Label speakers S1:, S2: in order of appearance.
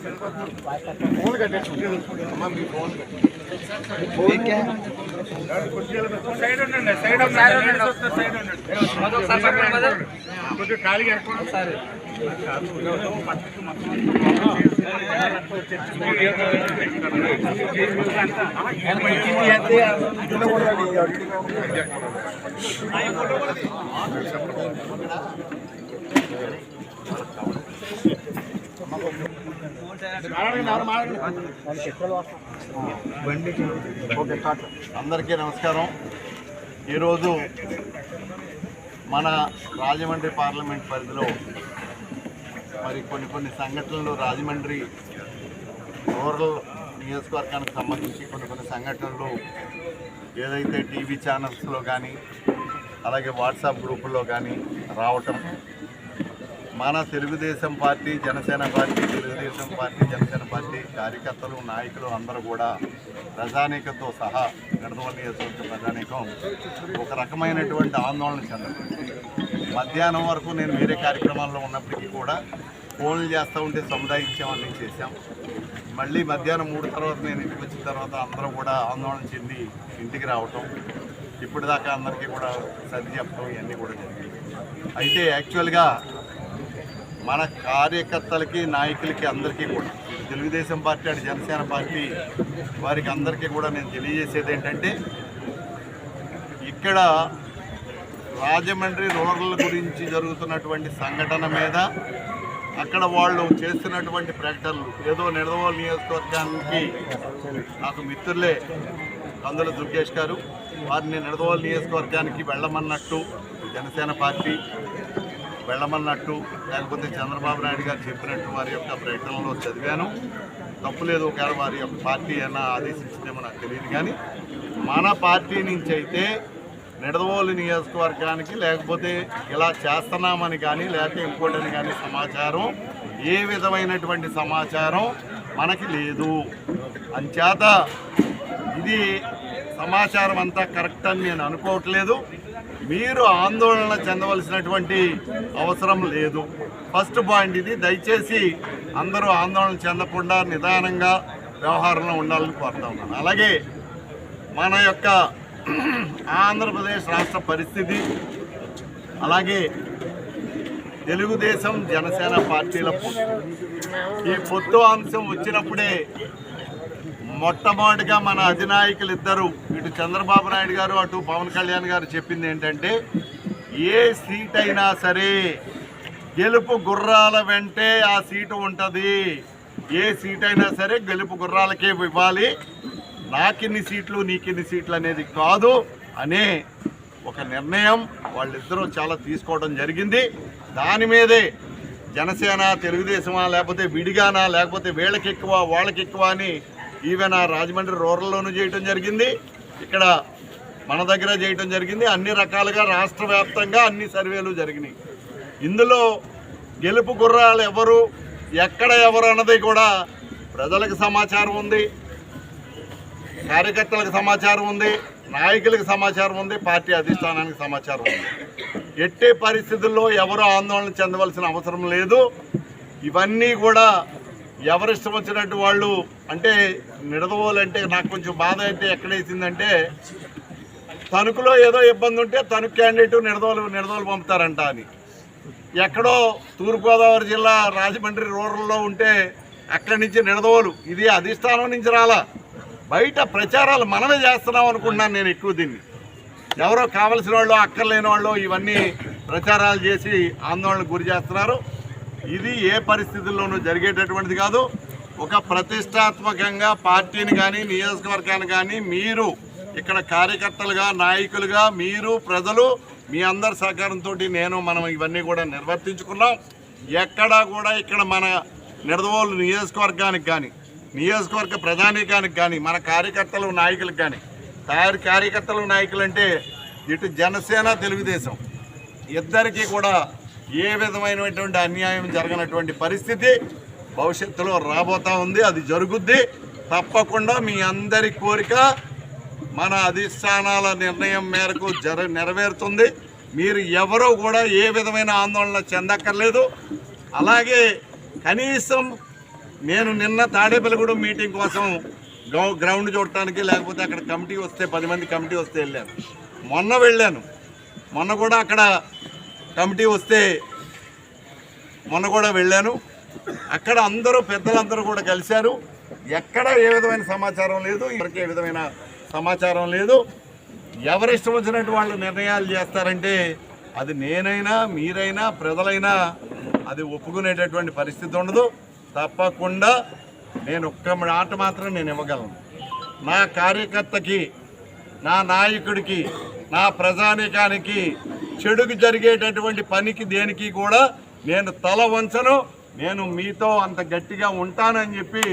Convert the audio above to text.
S1: Phone करते छोटे हम भी फ़ोन करते फ़ोन क्या है। Side hundred side hundred side hundred side hundred मतलब खाली सारे
S2: అందరికీ నమస్కారం. ఈరోజు మన రాజమండ్రి పార్లమెంట్ పరిధిలో మరి కొన్ని కొన్ని సంఘటనలు రాజమండ్రి రూరల్ నియోజకవర్గానికి సంబంధించి కొన్ని కొన్ని సంఘటనలు ఏదైతే టీవీ ఛానల్స్లో కానీ అలాగే వాట్సాప్ గ్రూపుల్లో కానీ రావటం. మన Telugu Desam party Janasena party Telugu Desam party Janasena party కార్యకర్తలు నాయకులు అందరూ కూడా ప్రజానీకంతో సహా గణదవల్ ప్రజానీకం ఒక రకమైనటువంటి ఆందోళన చెందదు మధ్యాహ్నం వరకు నేను వేరే కార్యక్రమాల్లో ఉన్నప్పటికీ కూడా ఫోన్లు చేస్తూ ఉంటే సముదాయించామని చేశాం. మళ్ళీ మధ్యాహ్నం మూడు తర్వాత నేను ఇంటికి వచ్చిన తర్వాత అందరూ కూడా ఆందోళన చెంది ఇంటికి రావటం ఇప్పటిదాకా అందరికీ కూడా సర్ది చెప్పడం ఇవన్నీ కూడా జరిగింది అయితే యాక్చువల్గా మన కార్యకర్తలకి నాయకులకి అందరికీ కూడా తెలుగుదేశం పార్టీ అటు జనసేన పార్టీ వారికి అందరికీ కూడా నేను తెలియజేసేది ఏంటంటే ఇక్కడ రాజమండ్రి రూరల్ గురించి జరుగుతున్నటువంటి సంఘటన మీద అక్కడ వాళ్ళు చేస్తున్నటువంటి ప్రకటనలు. ఏదో నిడదవోలు నియోజకవర్గానికి నాకు మిత్రులే కందుల దుర్గేష్ గారు. వారిని నిడదవోలు నియోజకవర్గానికి వెళ్ళమన్నట్టు జనసేన పార్టీ వెళ్ళమన్నట్టు లేకపోతే చంద్రబాబు నాయుడు గారు చెప్పినట్టు వారి యొక్క ప్రకటనలో చదివాను. తప్పులేదు ఒకవేళ వారి యొక్క పార్టీ అయినా ఆదేశించిందేమో నాకు తెలియదు. కానీ మన పార్టీ నుంచి అయితే నిడదవోలు నియోజకవర్గానికి లేకపోతే ఇలా చేస్తున్నామని కానీ లేకపోతే ఇంకోటని కానీ సమాచారం ఏ విధమైనటువంటి సమాచారం మనకి లేదు. అంచేత ఇది సమాచారం అంతా కరెక్ట్ అని నేను అనుకోవట్లేదు. మీరు ఆందోళన చెందవలసినటువంటి అవసరం లేదు. ఫస్ట్ పాయింట్ ఇది. దయచేసి అందరూ ఆందోళన చెందకుండా నిదానంగా వ్యవహారంలో ఉండాలని కోరుతా ఉన్నాను. అలాగే మన యొక్క ఆంధ్రప్రదేశ్ రాష్ట్ర పరిస్థితి అలాగే తెలుగుదేశం జనసేన పార్టీల పొత్తు. ఈ పొత్తు అంశం వచ్చినప్పుడే మొట్టమొదటిగా మన అధినాయకులు ఇద్దరు ఇటు చంద్రబాబు నాయుడు గారు అటు పవన్ కళ్యాణ్ గారు చెప్పింది ఏంటంటే ఏ సీట్ అయినా సరే గెలుపు గుర్రాల వెంటే ఆ సీటు ఉంటుంది. ఏ సీట్ అయినా సరే గెలుపు గుర్రాలకే ఇవ్వాలి. నాకిన్ని సీట్లు నీకిన్ని సీట్లు అనేది కాదు అనే ఒక నిర్ణయం వాళ్ళిద్దరూ చాలా తీసుకోవడం జరిగింది. దాని మీదే జనసేన తెలుగుదేశమా లేకపోతే విడిగానా లేకపోతే వీళ్ళకి ఎక్కువ వాళ్ళకి ఎక్కువ అని ఈవెన్ ఆ రాజమండ్రి రూరల్లోనూ చేయటం జరిగింది. ఇక్కడ మన దగ్గర చేయటం జరిగింది. అన్ని రకాలుగా రాష్ట్ర వ్యాప్తంగా అన్ని సర్వేలు జరిగినాయి. ఇందులో గెలుపు గుర్రాలు ఎవరు ఎక్కడ ఎవరు అన్నది కూడా ప్రజలకు సమాచారం ఉంది. కార్యకర్తలకు సమాచారం ఉంది నాయకులకు సమాచారం ఉంది పార్టీ అధిష్టానానికి సమాచారం ఉంది. ఎట్టే పరిస్థితుల్లో ఎవరు ఆందోళన చెందవలసిన అవసరం లేదు. ఇవన్నీ కూడా ఎవరు ఇష్టం వచ్చినట్టు వాళ్ళు అంటే నిడదవోలంటే నాకు కొంచెం బాధ అయితే ఎక్కడేసిందంటే తణుకులో ఏదో ఇబ్బంది ఉంటే తణుకు క్యాండిడేట్ నిడదోలు నిడదోలు పంపుతారంట అని. ఎక్కడో తూర్పుగోదావరి జిల్లా రాజమండ్రి రూరల్లో ఉంటే అక్కడి నుంచి నిడదవోలు. ఇది అధిష్టానం నుంచి రాలా. బయట ప్రచారాలు మనమే చేస్తున్నాం అనుకుంటున్నాను నేను ఎక్కువ దీన్ని. ఎవరో కావలసిన వాళ్ళు అక్కర్లేని వాళ్ళు ఇవన్నీ ప్రచారాలు చేసి ఆందోళనకు గురి చేస్తున్నారు. ఇది ఏ పరిస్థితుల్లోనూ జరిగేటటువంటిది కాదు. ఒక ప్రతిష్టాత్మకంగా పార్టీని కానీ నియోజకవర్గాన్ని కానీ మీరు ఇక్కడ కార్యకర్తలుగా నాయకులుగా మీరు ప్రజలు మీ అందరి సహకారంతో నేను మనం ఇవన్నీ కూడా నిర్వర్తించుకున్నాం. ఎక్కడా కూడా ఇక్కడ మన నిడదవోలు నియోజకవర్గానికి కానీ నియోజకవర్గ ప్రధానికానికి కానీ మన కార్యకర్తలు నాయకులకు కానీ తయారు కార్యకర్తలు నాయకులు అంటే ఇటు జనసేన తెలుగుదేశం. ఇద్దరికీ కూడా ఏ విధమైనటువంటి అన్యాయం జరగనటువంటి పరిస్థితి భవిష్యత్తులో రాబోతా ఉంది అది జరుగుద్ది. తప్పకుండా మీ అందరి కోరిక మన అధిష్టానాల నిర్ణయం మేరకు జర నెరవేరుతుంది. మీరు ఎవరూ కూడా ఏ విధమైన ఆందోళన చెందక్కర్లేదు. అలాగే కనీసం నేను నిన్న తాడేపల్లిగూడెం మీటింగ్ కోసం గ్రౌండ్ చూడటానికి లేకపోతే అక్కడ కమిటీ వస్తే పది మంది కమిటీ వస్తే వెళ్ళాను. మొన్న వెళ్ళాను. మొన్న కూడా అక్కడ కమిటీ వస్తే మొన్న కూడా వెళ్ళాను. అక్కడ అందరూ పెద్దలందరూ కూడా కలిశారు. ఎక్కడ ఏ విధమైన సమాచారం లేదు. ఎవరికి ఏ విధమైన సమాచారం లేదు. ఎవరి ఇష్టం వచ్చినట్టు వాళ్ళు నిర్ణయాలు చేస్తారంటే అది నేనైనా మీరైనా ప్రజలైనా అది ఒప్పుకునేటటువంటి పరిస్థితి ఉండదు. తప్పకుండా నేను ఒక్క మాట మాత్రం నేను ఇవ్వగలను. నా కార్యకర్తకి నా నాయకుడికి నా ప్రజానీకానికి చెడుకు జరిగేటటువంటి పనికి దేనికి కూడా నేను తల వంచను. నేను మీతో అంత గట్టిగా ఉంటానని చెప్పి